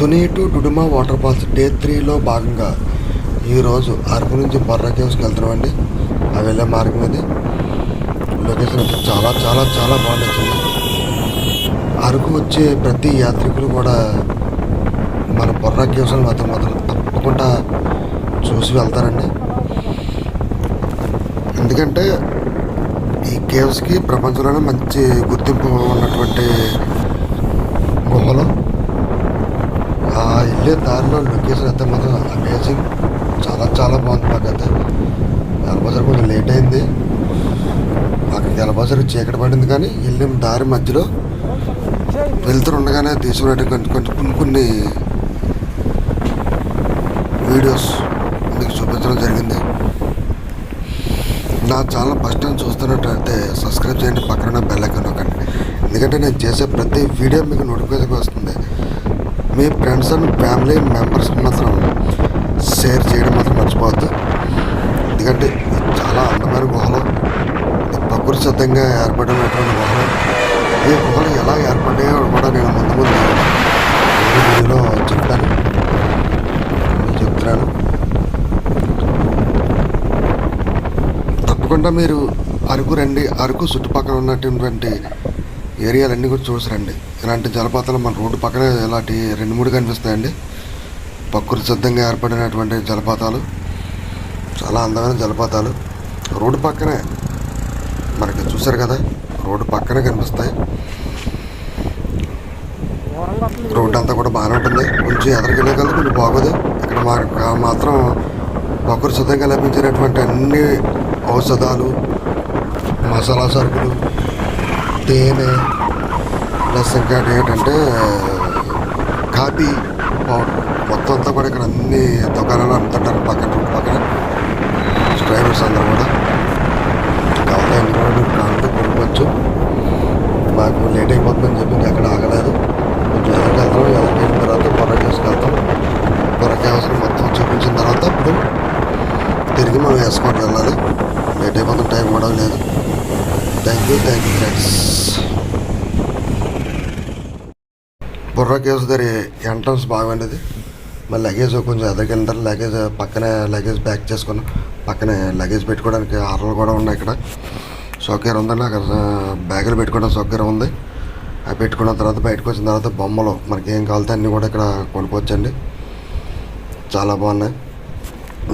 Tuni to Duduma waterfalls day త్రీలో భాగంగా ఈరోజు అరకు నుంచి బొర్రా కేవ్స్కి వెళ్తున్నామండి. ఆ వెళ్ళే మార్గం ఇది. లొకేషన్ అయితే చాలా చాలా చాలా బాగుంటుంది అరకు వచ్చే ప్రతి యాత్రికులు కూడా మన బొర్రా కేవ్స్ మాత్రం మాత్రం తప్పకుండా చూసి వెళ్తారండి. ఎందుకంటే ఈ కేవ్స్కి ప్రపంచంలోనే మంచి గుర్తింపు ఉన్నటువంటి గుహలు. ఆ వెళ్ళే దారిలో లొకేషన్ అయితే మాత్రం అమేజింగ్ చాలా చాలా బాగుంది మాకైతే ఎలబజర్ కొంచెం లేట్ అయింది. అక్కడికి ఎలబజర్ చీకటి పడింది కానీ వెళ్ళిన దారి మధ్యలో. వెళ్తుండగానే తీసుకునే కొన్ని కొన్ని కొన్ని కొన్ని వీడియోస్ మీకు చూపించడం జరిగింది. నా ఛానల్ ఫస్ట్ టైం చూస్తున్నట్టయితే సబ్స్క్రైబ్ చేయండి. పక్కన బెల్ ఐకాన్ నొక్కండి. ఎందుకంటే నేను చేసే ప్రతి వీడియో మీకు నోటిఫికేషన్ వస్తుంది. మీ ఫ్రెండ్స్ అండ్ ఫ్యామిలీ మెంబర్స్ మాత్రం షేర్ చేయడం మాత్రం మర్చిపోవద్దు. ఎందుకంటే చాలా అందమైన గుహలు. ప్రకృతి సిద్ధంగా ఏర్పడినటువంటి గుహలు. ఈ గుహలు ఎలా ఏర్పడ్డాయో కూడా నేను ముందు ముందు వీడియోలో చెప్తాను. నేను చెప్తున్నాను. తప్పకుండా మీరు అరకు రండి. అరకు చుట్టుపక్కల ఉన్నటువంటి ఏరియాలన్నీ కూడా చూసి రండి. ఇలాంటి జలపాతాలు మన రోడ్డు పక్కనే ఇలాంటి రెండు మూడు కనిపిస్తాయండి. ప్రకృతి సిద్ధంగా ఏర్పడినటువంటి జలపాతాలు. చాలా అందమైన జలపాతాలు. రోడ్డు పక్కనే మనకి చూసారు కదా రోడ్డు పక్కనే కనిపిస్తాయి. రోడ్డు అంతా కూడా బాగానే ఉంటుంది. కొంచెం ఎదరికెళ్ళే కదా కొంచెం బాగోదు. ఇక్కడ మా మాత్రం ప్రకృతి సిద్ధంగా లభించినటువంటి అన్ని ఔషధాలు మసాలా సరుకులు తేనె ప్లస్ ఇంకా ఏంటంటే కాఫీ పౌడర్. మొత్తం అంతా కూడా ఇక్కడ అన్ని దుకాణాలు అమ్ముతుంటారు పక్కన పక్కన. డ్రైవర్స్ అందరూ కూడా. కావాలి ఇంట్లో కావాలంటే కొనుక్కోవచ్చు. మాకు లేట్ అయిపోతుందని చెప్పి ఎక్కడ ఆగలేదు. కొంచెం ఎదురుకి వెళ్తాం ఎదురుకి వెళ్ళిన తర్వాత పొర చేసుకెళ్తాం. బొర్రకి అవసరం మొత్తం చూపించిన తర్వాత ఇప్పుడు తిరిగి మనం వేసుకోవడం వెళ్ళాలి. లేట్ అయిపోతున్న టైం కూడా లేదు. Thank you thank you friends Borra caves దగ్గర ఎంట్రన్స్ బాగుండేది. మళ్ళీ లగేజ్ కొంచెం ఎదురుకి లగేజ్ పక్కనే లగేజ్ బ్యాక్ చేసుకున్నాం. పక్కనే లగేజ్ పెట్టుకోవడానికి ఆర్డర్లు కూడా ఉన్నాయి ఇక్కడ. సౌకర్యం ఉందండి. అక్కడ బ్యాగులు పెట్టుకోవడం సౌకర్యం ఉంది. అవి పెట్టుకున్న తర్వాత బయటకు వచ్చిన తర్వాత బొమ్మలు మనకి ఏం కావాలితే అన్నీ కూడా ఇక్కడ కొనుక్కోవచ్చండి. చాలా బాగున్నాయి.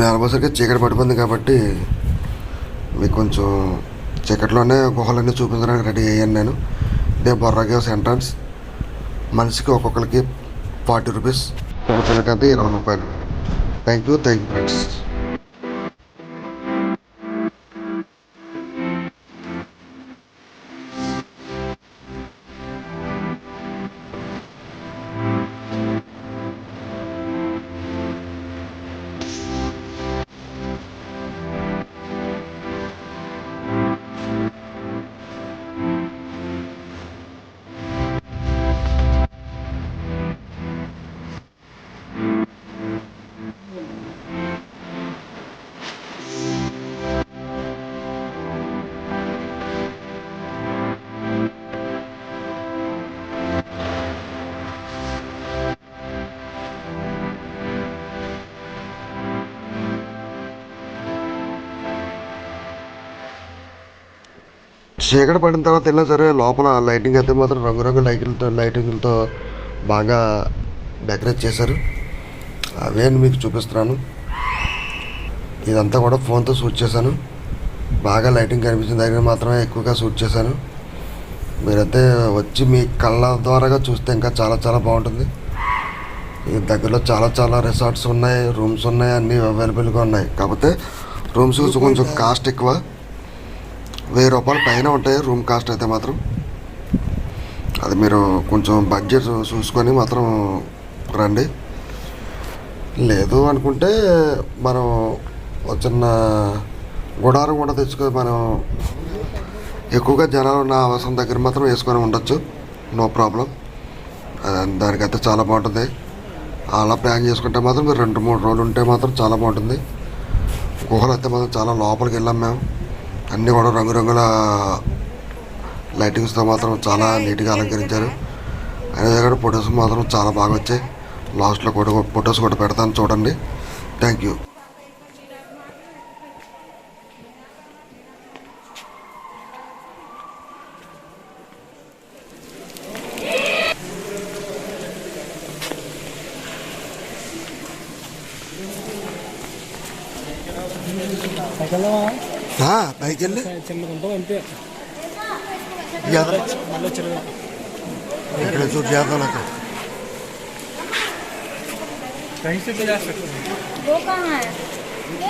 నేలబసరికి చీకటి పడిపోయింది కాబట్టి మీకు కొంచెం చీకట్లోనే గుహలన్నీ చూపించడానికి రెడీ అయ్యాను నేను. ఇదే బొర్రా కేవ్స్ ఎంట్రన్స్. మనిషికి ఒక్కొక్కరికి ఫార్టీ రూపీస్. ఒక్కొక్కరికైతే ఇరవై రూపాయలు. Thank you thank you friends చీకటి పడిన తర్వాత వెళ్ళినా సరే లోపల లైటింగ్ అయితే మాత్రం రంగురంగు లైట్లతో లైటింగ్లతో బాగా డెకరేట్ చేశారు. అవే మీకు చూపిస్తున్నాను. ఇదంతా కూడా ఫోన్తో షూట్ చేశాను. బాగా లైటింగ్ కనిపించిన దగ్గర మాత్రమే ఎక్కువగా షూట్ చేశాను. మీరైతే వచ్చి మీ కళ్ళ ద్వారాగా చూస్తే ఇంకా చాలా చాలా బాగుంటుంది. ఈ దగ్గరలో చాలా చాలా రిసార్ట్స్ ఉన్నాయి రూమ్స్ ఉన్నాయి అన్నీ అవైలబుల్గా ఉన్నాయి. కాకపోతే రూమ్స్ కొంచెం కాస్ట్ ఎక్కువ. వెయ్యి రూపాయల పైన ఉంటాయి రూమ్ కాస్ట్ అయితే మాత్రం. అది మీరు కొంచెం బడ్జెట్ చూసుకొని మాత్రం రండి. లేదు అనుకుంటే మనం చిన్న గుడారం కూడా తెచ్చుకొని మనం ఎక్కువగా జనాలు ఉన్న అవసరం దగ్గర మాత్రం వేసుకొని ఉండొచ్చు. నో ప్రాబ్లం దానికైతే చాలా బాగుంటుంది. అలా ప్లాన్ చేసుకుంటే మాత్రం మీరు రెండు మూడు రోజులు ఉంటే మాత్రం చాలా బాగుంటుంది. గుహలు అయితే మాత్రం చాలా లోపలికి వెళ్ళాం మేము. అన్నీ కూడా రంగురంగుల లైటింగ్స్తో మాత్రం చాలా నీట్గా అలంకరించారు. అయినా దగ్గర ఫొటోస్ మాత్రం చాలా బాగా వచ్చాయి. లాస్ట్లో కూడా ఫొటోస్ కూడా పెడతాను చూడండి. థ్యాంక్ యూ పైకి వెళ్ళి చిన్నగుంటాం అంతే మళ్ళీ చిన్న ఇక్కడ చూడు చేద్దాం థ్యాంక్స్ वो कहाँ है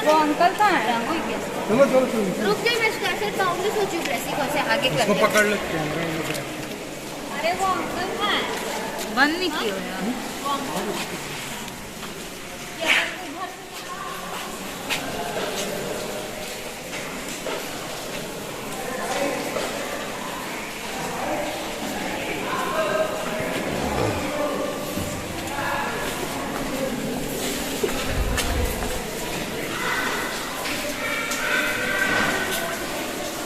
वो अंकल कहाँ है रंगोई के रुक जाइए मैं कैसे पाऊंगी सोची प्रेसी को से आगे कर इसको पकड़ लो अरे वो अंकल कहाँ है बंद नहीं किया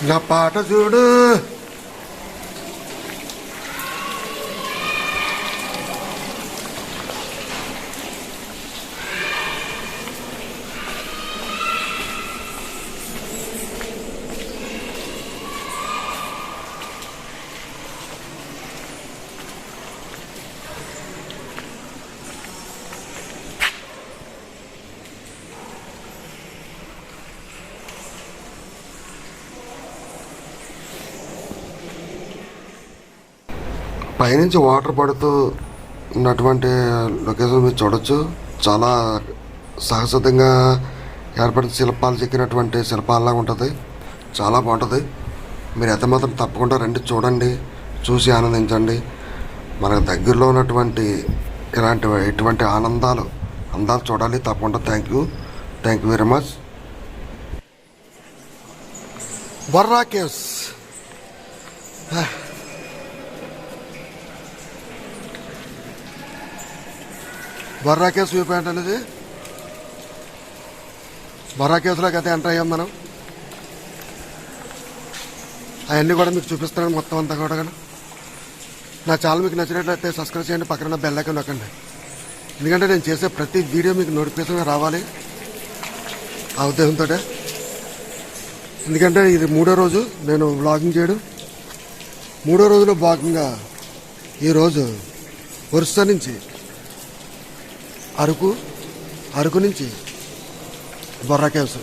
నా పాట చూడు. పైనుంచి వాటర్ పడుతూ ఉన్నటువంటి లొకేషన్ మీరు చూడొచ్చు. చాలా సహజంగా ఏర్పడిన శిల్పాలు చెక్కినటువంటి శిల్పాలలాగా ఉంటుంది. చాలా బాగుంటుంది. మీరు ఎంత మాత్రం తప్పకుండా రండి చూడండి చూసి ఆనందించండి. మనకు దగ్గరలో ఉన్నటువంటి ఇలాంటి ఎటువంటి ఆనందాలు అందాలు చూడాలి. తప్పకుండా thank you. Thank you very much. Borra caves. Borra case view అనేది? బొర్రా కేసులోకి అయితే ఎంటర్ అయ్యాం మనం. అవన్నీ కూడా మీకు చూపిస్తున్నాను మొత్తం అంతా కూడా నా ఛానల్ మీకు నచ్చినట్లయితే సబ్స్క్రైబ్ చేయండి పక్కన బెల్ ఐకన్ నొక్కండి. ఎందుకంటే నేను చేసే ప్రతి వీడియో మీకు నోటిఫికేషన్ రావాలి ఆ ఉద్దేశంతో ఎందుకంటే ఇది మూడో రోజు నేను బ్లాగింగ్ చేయడం. మూడో రోజులో భాగంగా ఈరోజు ఒరిస్సా నుంచి అరకు అరకు నుంచి బొర్రా కేవ్స్.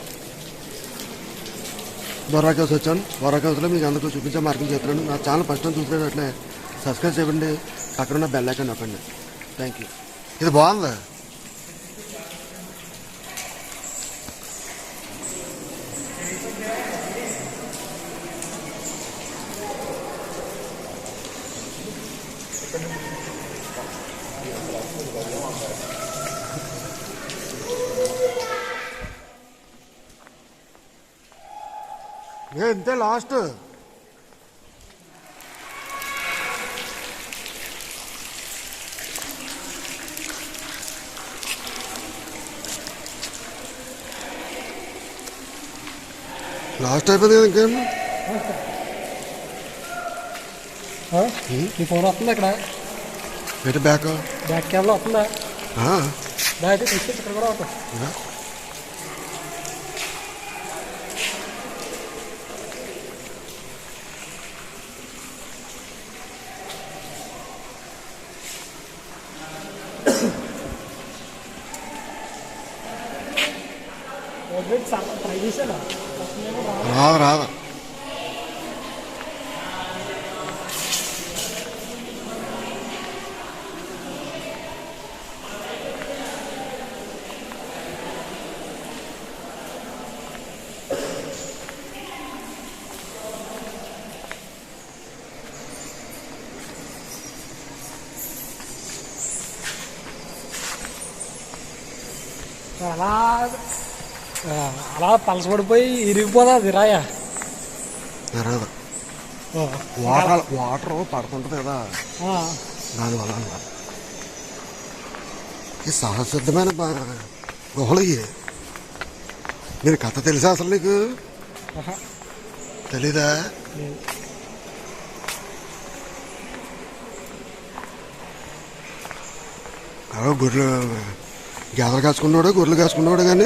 బొర్రా కేవ్స్ వచ్చాను. బొర్రా కేవ్స్లో మీకు అందరికీ చూపించే మార్గం చెప్తున్నాను. నా ఛానల్ ఫస్ట్ టైం చూసినట్లే సబ్స్క్రైబ్ చేయండి. పక్కన ఉన్న బెల్ ఐకాన్ నొక్కండి. థ్యాంక్ యూ ఇది బాగుందా ఏ ఇంతే లాస్ట్ లాస్ట్ అయిపోయింది కదా ఇంకేం నీ ఫోన్ వస్తుంది ఇక్కడ ఎటు బ్యాక్ బ్యాక్ కెమెరా వస్తుందా బ్యాక్ తీసుకొచ్చి ఇక్కడ కూడా అవుతుంది రాదు రాదు అలా ఆ, అలా పలసపడిపోయి ఇరిగిపోతుంది రాయ. రాదు వాటర్ వాటర్ పడుతుంటుంది కదా. దానివల్ల అన్నమాట. ఈ సహసిద్ధమైన గుహలు నేను కథ తెలుసా అసలు నీకు? తెలీదా? గొర్రెలు గేదలు కాసుకున్నాడు గొర్రెలు కాసుకున్నాడు కానీ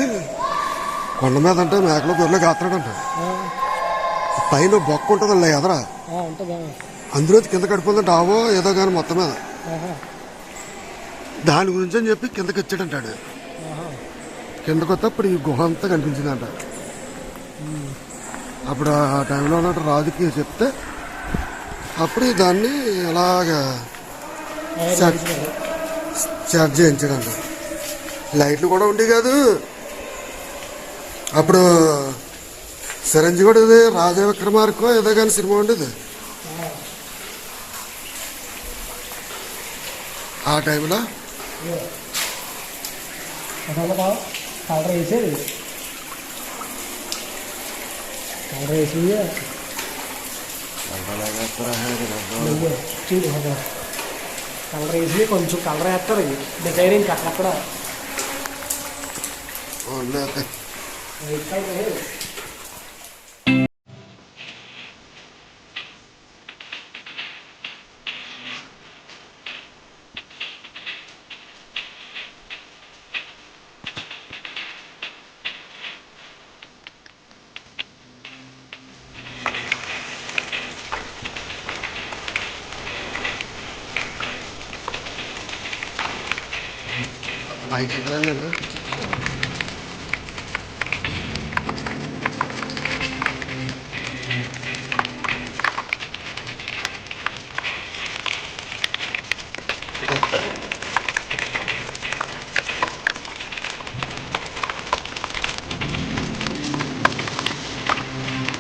కొండ మీద అంటే మేకలు గొర్రెలు కాస్తాడంట పైన బొక్క ఉంటుందండి ఎదరా. ఉంటుందా అందులో కింద కడిపోతుందంట. ఆవో ఏదో కానీ మొత్తం మీద. దాని గురించి అని చెప్పి కిందకి వచ్చాడంటాడు. కిందకు వస్తే అప్పుడు ఈ గుహ అంతా కనిపించిందంట. అప్పుడు ఆ టైంలో ఉన్నట్టు రాజుకి చెప్తే అప్పుడు దాన్ని ఇలాగా. చార్జ్ చేయించాడంట. లైట్లు కూడా ఉండి కాదు. అప్పుడు చిరంజీవి ఇది రాజా విక్రమార్కో ఏదో కానీ సినిమా ఉండేది. ఆ టైంలో? కలర్ వేసేది. కలర్ వేసి చూడు. కలర్ వేసి కొంచెం కలర్ వేస్తారు. డిజైనింగ్ అక్కడక్కడ ఉండేది. వైట్ కలర్ వేయరు. పైకి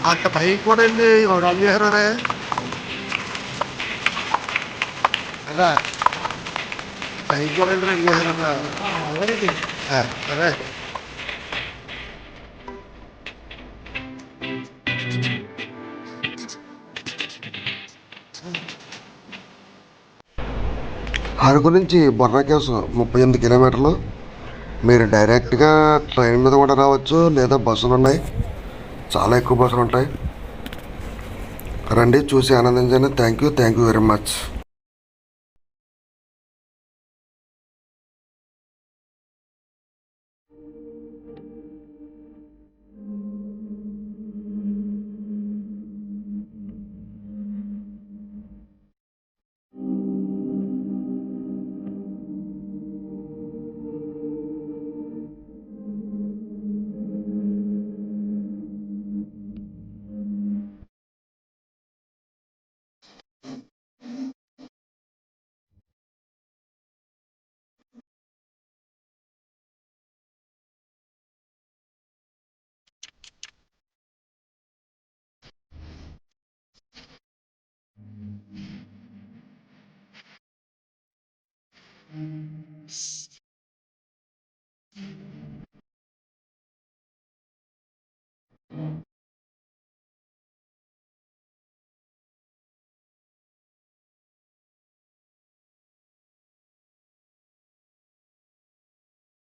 అక్కడ పైకి కూడా వెళ్ళి ఒక చేశారే అలా పైకి కూడా వెళ్ళి రన్ చేశారన్నా సరే అరకు నుంచి బొర్రా కేవ్స్ ముప్పై ఎనిమిది కిలోమీటర్లు. మీరు డైరెక్ట్గా ట్రైన్ మీద కూడా రావచ్చు లేదా బస్సులు ఉన్నాయి? చాలా ఎక్కువ భాషలు ఉంటాయి. రండి చూసి ఆనందించండి. Thank you thank you very much